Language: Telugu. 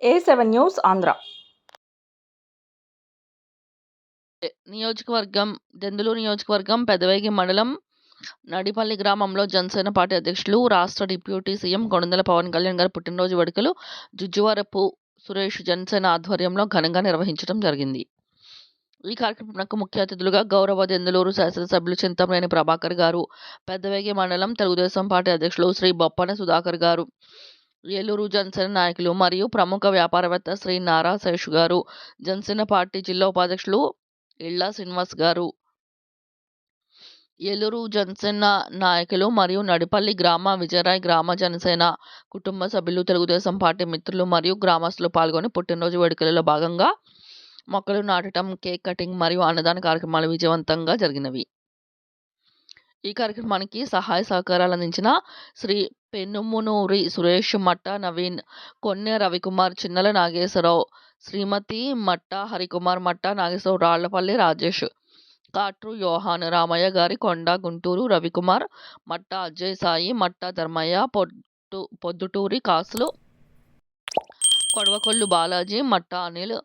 ఏ సెవెన్ న్యూస్ ఆంధ్ర నియోజకవర్గం దెందులూరు నియోజకవర్గం పెదవేగి మండలం నడిపల్లి గ్రామంలో జనసేన పార్టీ అధ్యక్షులు రాష్ట్ర డిప్యూటీ సీఎం కొణిదెల పవన్ కళ్యాణ్ గారి పుట్టినరోజు వేడుకలు జుజ్జువరపు సురేష్ జనసేన ఆధ్వర్యంలో ఘనంగా నిర్వహించడం జరిగింది. ఈ కార్యక్రమంకు ముఖ్య అతిథులుగా గౌరవ దెందులూరు శాసనసభ్యులు చింతమనేని ప్రభాకర్ గారు పెద్దవేగి మండలం తెలుగుదేశం పార్టీ అధ్యక్షులు శ్రీ బొప్పన సుధాకర్ గారు ఏలూరు జనసేన నాయకులు మరియు ప్రముఖ వ్యాపారవేత్త శ్రీ నారా శేషు గారు జనసేన పార్టీ జిల్లా ఉపాధ్యక్షులు ఇళ్ళ శ్రీనివాస్ గారు. ఏలూరు జనసేన నాయకులు మరియు నడిపల్లి గ్రామ విజయరాయ్ గ్రామ జనసేన కుటుంబ సభ్యులు తెలుగుదేశం పార్టీ మిత్రులు మరియు గ్రామస్తులు పాల్గొని పుట్టినరోజు వేడుకలలో భాగంగా మొక్కలు నాటడం కేక్ కటింగ్ మరియు అన్నదాన కార్యక్రమాలు విజయవంతంగా జరిగినవి. ఈ కార్యక్రమానికి సహాయ సహకారాలు అందించిన శ్రీ పెనుమునూరి సురేష్ మట్ట నవీన్ కొన్నె రవికుమార్ చిన్నల నాగేశ్వరరావు శ్రీమతి మట్ట హరికుమార్ మట్ట నాగేశ్వరరావు రాళ్ళపల్లి రాజేష్ కాట్రు యోహాన్ రామయ్య గారి కొండ గుంటూరు రవికుమార్ మట్ట అజయ్ సాయి మట్ట ధర్మయ్య పొట్టు పొద్దుటూరి కాసులు కొడవకొల్లు బాలాజీ మట్ట అనిల్